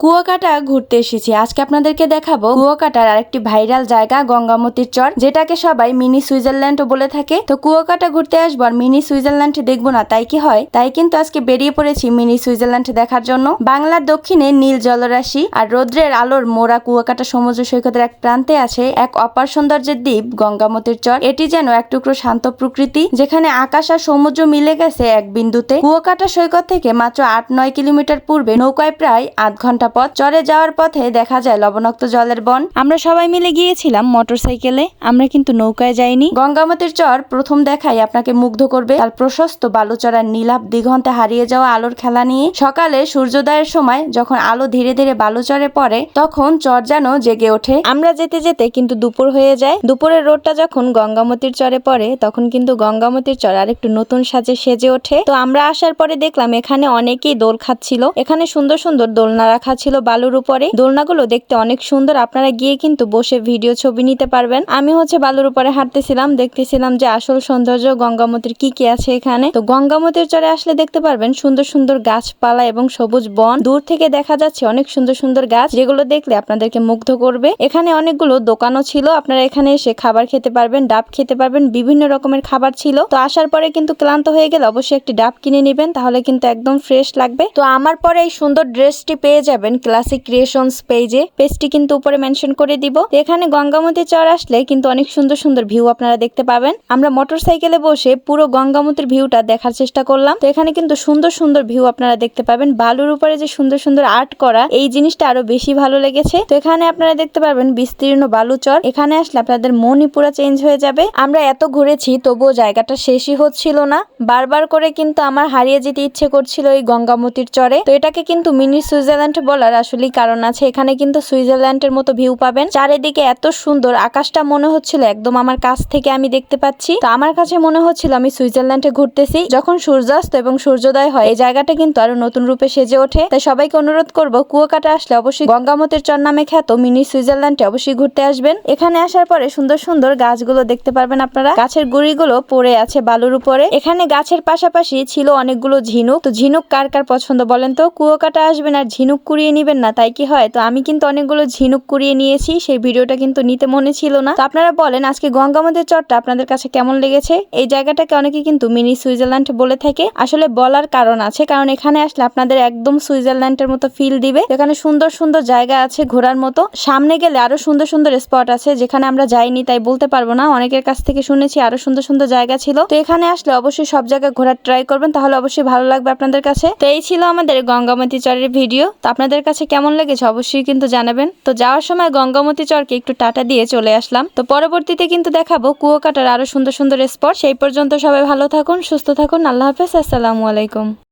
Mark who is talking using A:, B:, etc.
A: কুয়াকাটা ঘুরতে এসেছি। আজকে আপনাদেরকে দেখাবো কুয়াকাটার আরেকটি ভাইরাল জায়গা, গঙ্গামতির চর, যেটাকে সবাই মিনি সুইজারল্যান্ড বলে থাকে। তো কুয়াকাটা ঘুরতে আসব আর মিনি সুইজারল্যান্ড দেখব না, তাই কি হয়? তাই কিন্তু আজকে বেরিয়ে পড়েছি মিনি সুইজারল্যান্ড দেখার জন্য। বাংলার দক্ষিণে নীল জলরাশি আর রৌদ্রের আলোর মোড়া কুয়াকাটা সমুদ্র সৈকতের এক প্রান্তে আছে এক অপার সৌন্দর্যের দ্বীপ, গঙ্গামতির চর। এটি যেন এক টুকরো শান্ত প্রকৃতি, যেখানে আকাশ আর সমুদ্র মিলে গেছে এক বিন্দুতে। কুয়াকাটা সৈকত থেকে মাত্র আট নয় কিলোমিটার পূর্বে নৌকায় প্রায় আধ ঘণ্টা পথ চরে যাওয়ার পথে দেখা যায় লবণাক্ত জলের বন। আমরা সবাই মিলে গিয়েছিলাম মোটর সাইকেলে আমরা কিন্তু নৌকায় যাইনি। গঙ্গামতির চর প্রথম দেখাই আপনাকে মুগ্ধ করবে। তার প্রশস্ত বালুচরার নীলাভ দিগন্তে হারিয়ে যাওয়া আলোর খেলা নিয়ে। সকালে সূর্যোদয়ের সময় যখন আলো ধীরে ধীরে বালুচরে পড়ে, তখন চর যেন জেগে ওঠে। আমরা যেতে যেতে কিন্তু দুপুর হয়ে যায়। দুপুরের রোদটা যখন গঙ্গামতির চরে পড়ে, তখন কিন্তু গঙ্গামতির চর আর একটু নতুন সাজে সেজে ওঠে। তো আমরা আসার পরে দেখলাম এখানে অনেকেই দোল খাচ্ছিল। এখানে সুন্দর সুন্দর দোলনা রাখা ছিল বালুর উপরে। দোলনাগুলো দেখতে অনেক সুন্দর। আপনারা গিয়ে কিন্তু বসে ভিডিও ছবি নিতে পারবেন। আমি হচ্ছে বালুর উপরে হাঁটতেছিলাম, দেখতেছিলাম যে আসল সৌন্দর্য, গঙ্গামতির কি কি আছে এখানে। তো গঙ্গামতির চরে আসলে দেখতে পারবেন সুন্দর সুন্দর গাছপালা এবং সবুজ বন। দূর থেকে দেখা যাচ্ছে অনেক সুন্দর সুন্দর গাছ, যেগুলো দেখলে আপনাদেরকে মুগ্ধ করবে। এখানে অনেকগুলো দোকানও ছিল, আপনারা এখানে এসে খাবার খেতে পারবেন, ডাব খেতে পারবেন, বিভিন্ন রকমের খাবার ছিল। তো আসার পরে কিন্তু ক্লান্ত হয়ে গেলে অবশ্যই একটি ডাব কিনে নেবেন, তাহলে কিন্তু একদম ফ্রেশ লাগবে। তো আমার পরে এই সুন্দর ড্রেসটি পেয়ে যাবেন। ক্লাসিক ক্রিয়েশনস পেজে পেজটি কিন্তু উপরে মেনশন করে দিব। এখানে গঙ্গামতি চর আসলে কিন্তু অনেক সুন্দর সুন্দর ভিউ আপনারা দেখতে পাবেন। আমরা মোটর বসে পুরো গঙ্গামতির ভিউটা দেখার চেষ্টা করলাম। তো এখানে কিন্তু সুন্দর সুন্দর ভিউ আপনারা দেখতে পাবেন। বালুর উপরে যে সুন্দর সুন্দর আর্ট করা, এই জিনিসটা আরও বেশি ভালো লেগেছে। তো এখানে আপনারা দেখতে পারবেন বিস্তীর্ণ বালুচর এখানে আসলে আপনাদের মনই পুরো চেঞ্জ হয়ে যাবে। আমরা এত ঘুরেছি, তবুও জায়গাটা শেষই হচ্ছিল না। বারবার করে কিন্তু আমার হারিয়ে যেতে ইচ্ছে করছিল এই গঙ্গামতির চরে। তো এটাকে কিন্তু মিনি সুইজারল্যান্ড বলার আসলেই কারণ আছে। এখানে কিন্তু সুইজারল্যান্ডের মতো ভিউ পাবেন। চারিদিকে এত সুন্দর, আকাশটা মনে হচ্ছিল একদম আমার কাছ থেকে আমি দেখতে পাচ্ছি। তো আমার কাছে মনে হচ্ছিল আমি সুইজারল্যান্ডে ঘুরতেছি। যখন সূর্যাস্ত এবং সূর্যোদয় হয়, এই জায়গাটা কিন্তু আরও নতুন রূপে সেজে ওঠে। তাই সবাইকে অনুরোধ করব, কুয়াকাটা আসলে অবশ্যই গঙ্গামতের চর নামে খ্যাত মিনি সুইজারল্যান্ডে অবশ্যই ঘুরতে আসবেন। এখানে আসার পরে সুন্দর সুন্দর গাছগুলো দেখতে পারবেন আপনারা। গাছের গুড়িগুলো পড়ে আছে বালুর উপরে। এখানে গাছের পাশাপাশি ছিল অনেকগুলো ঝিনুক। তো ঝিনুক কার কার পছন্দ বলেন তো? কুয়াকাটা আসবেন আর ঝিনুক কুড়িয়ে নিবেন না, তাই কি হয়? তো আমি কিন্তু অনেকগুলো ঝিনুক কুড়িয়ে নিয়েছি, সেই ভিডিওটা কিন্তু নিতে মনে ছিল না। তো আপনারা বলেন, আজকে গঙ্গামতির চরটা আপনাদের কাছে কেমন লেগেছে? এই জায়গাটাকে অনেকে কিন্তু মিনি সুইজারল্যান্ড বলে থাকে। আসলে বলার কারণ আছে, কারণ এখানে আসলে আপনাদের একদম সুইজারল্যান্ডের মতো ফিল দিবে। এখানে সুন্দর সুন্দর জায়গা আছে ঘোরার মতো। সামনে গেলে আরও সুন্দর সুন্দর স্পট আছে, যেখানে আমরা যাইনি, তাই বলতে পারব না। অনেকের কাছ থেকে শুনেছি আরও সুন্দর সুন্দর জায়গা ছিল। তো এখানে আসলে অবশ্যই সব জায়গায় ঘোরার ট্রাই করবেন, তাহলে অবশ্যই ভালো লাগবে আপনাদের কাছে। তো এই ছিল আমাদের গঙ্গামতি চরের ভিডিও তো আপনাদের কাছে কেমন লেগেছে অবশ্যই কিন্তু জানাবেন। তো যাওয়ার সময় গঙ্গামতী চরকে একটু টাটা দিয়ে চলে আসলাম। তো পরবর্তীতে কিন্তু দেখাবো কুয়োকাটার আরও সুন্দর সুন্দর স্পট সেই পর্যন্ত সবাই ভালো থাকুন, সুস্থ থাকুন। আল্লাহ হাফেজ, আসসালামু আলাইকুম।